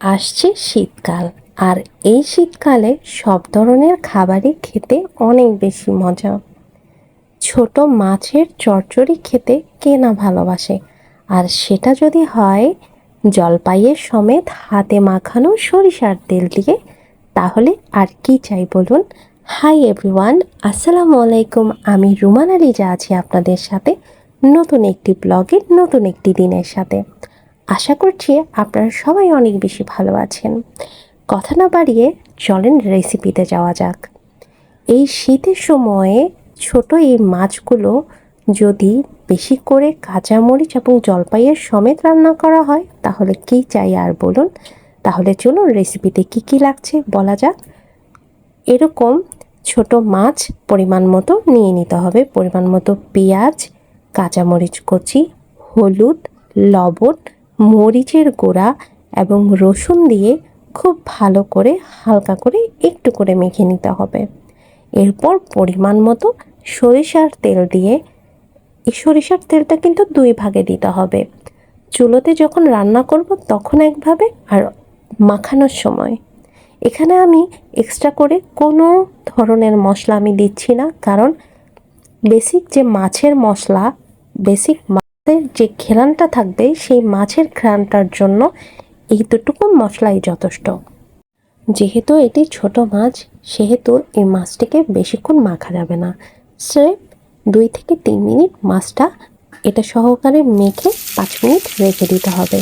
আসছে শীতকাল। আর এই শীতকালে সব ধরনের খাবারই খেতে অনেক বেশি মজা। ছোট মাছের চচ্চড়ি খেতে কে না ভালোবাসে? আর সেটা যদি হয় জলপাইয়ের সমেত হাতে মাখানো সরিষার তেল দিয়ে, তাহলে আর কি চাই বলুন? হাই এভরিওয়ান, আসসালামু আলাইকুম। আমি রুমান আলিজা আছি আপনাদের সাথে নতুন একটি ব্লগের নতুন একটি দিনের সাথে। আশা করছি আপনারা সবাই অনেক বেশি ভালো আছেন। কথা না বাড়িয়ে চলেন রেসিপিতে যাওয়া যাক। এই শীতের সময়ে ছোট এই মাছগুলো যদি বেশি করে কাঁচামরিচ এবং জলপাইয়ের সমেত রান্না করা হয়, তাহলে কি চাই আর বলুন? তাহলে চলুন রেসিপিতে কি কি লাগছে বলা যাক। এরকম ছোট মাছ পরিমাণ মতো নিয়ে নিতে হবে। পরিমাণ মতো পেঁয়াজ কাঁচামরিচ কচি, হলুদ, লবণ মরিচের গুঁড়া এবং রসুন দিয়ে খুব ভালো করে হালকা করে একটু করে মেখে নিতে হবে। এরপর পরিমাণ মতো সরিষার তেল দিয়ে এই সরিষার তেলটা কিন্তু দুই ভাগে দিতে হবে। চুলোতে যখন রান্না করব তখন একভাবে আর মাখানোর সময়। এখানে আমি এক্সট্রা করে কোনো ধরনের মশলা আমি দিচ্ছি না, কারণ বেসিক যে মাছের মশলা বেসিক যে ঘেরানটা থাকবে, সেই মাছের ঘ্রানটার জন্য এই দুটুকু মশলাই যথেষ্ট। যেহেতু এটি ছোট মাছ, সেহেতু এই মাছটিকে বেশিক্ষণ মাখা যাবে না। স্রেফ দুই থেকে তিন মিনিট মাছটা এটা সহকারে মেখে পাঁচ মিনিট রেখে দিতে হবে।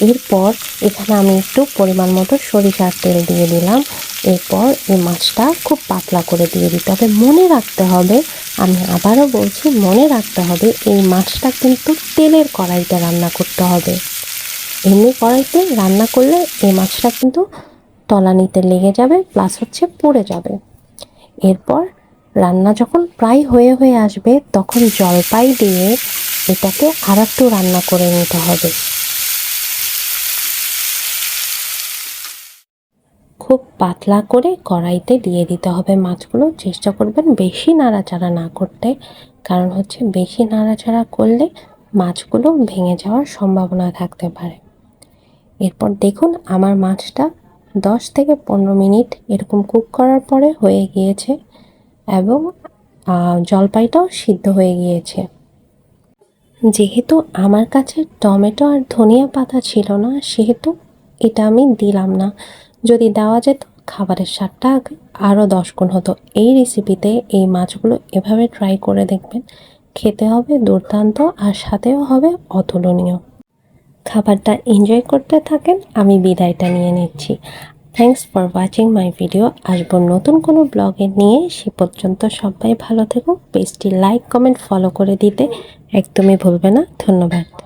এরপর এখানে আমি একটু পরিমাণ মতো সরিষার তেল দিয়ে দিলাম। এরপর এই মাছটা খুব পাতলা করে দিয়ে দিতে হবে। মনে রাখতে হবে, আমি আবারও বলছি, মনে রাখতে হবে, এই মাছটা কিন্তু তেলের কড়াইতে রান্না করতে হবে। এমনি কড়াইতে রান্না করলে এই মাছটা কিন্তু তলানিতে লেগে যাবে প্লাস হচ্ছে পুড়ে যাবে। এরপর রান্না যখন প্রায় হয়ে হয়ে আসবে, তখন জলপাই দিয়ে এটাকে আর একটু রান্না করে নিতে হবে। খুব পাতলা করে কড়াইতে দিয়ে দিতে হবে মাছগুলো। চেষ্টা করবেন বেশি নাড়াচাড়া না করতে, কারণ হচ্ছে বেশি নাড়াচাড়া করলে মাছগুলো ভেঙে যাওয়ার সম্ভাবনা থাকতে পারে। এরপর দেখুন আমার মাছটা দশ থেকে পনেরো মিনিট এরকম কুক করার পরে হয়ে গিয়েছে এবং জলপাইটাও সিদ্ধ হয়ে গিয়েছে। যেহেতু আমার কাছে টমেটো আর ধনিয়া পাতা ছিল না, সেহেতু এটা আমি দিলাম না। যদি দেওয়া যেত, খাবারের স্বাদটা আগে আরও দশ গুণ হতো। এই রেসিপিতে এই মাছগুলো এভাবে ট্রাই করে দেখবেন। খেতে হবে দুর্দান্ত আর সাথেও হবে অতুলনীয়। খাবারটা এনজয় করতে থাকেন, আমি বিদায়টা নিয়ে নিচ্ছি। Thanks for watching my video আসব নতুন কোনো ব্লগে নিয়ে। সে পর্যন্ত সবাই ভালো থেকো। পেজটি লাইক কমেন্ট ফলো করে দিতে একদমই ভুলবে না। ধন্যবাদ।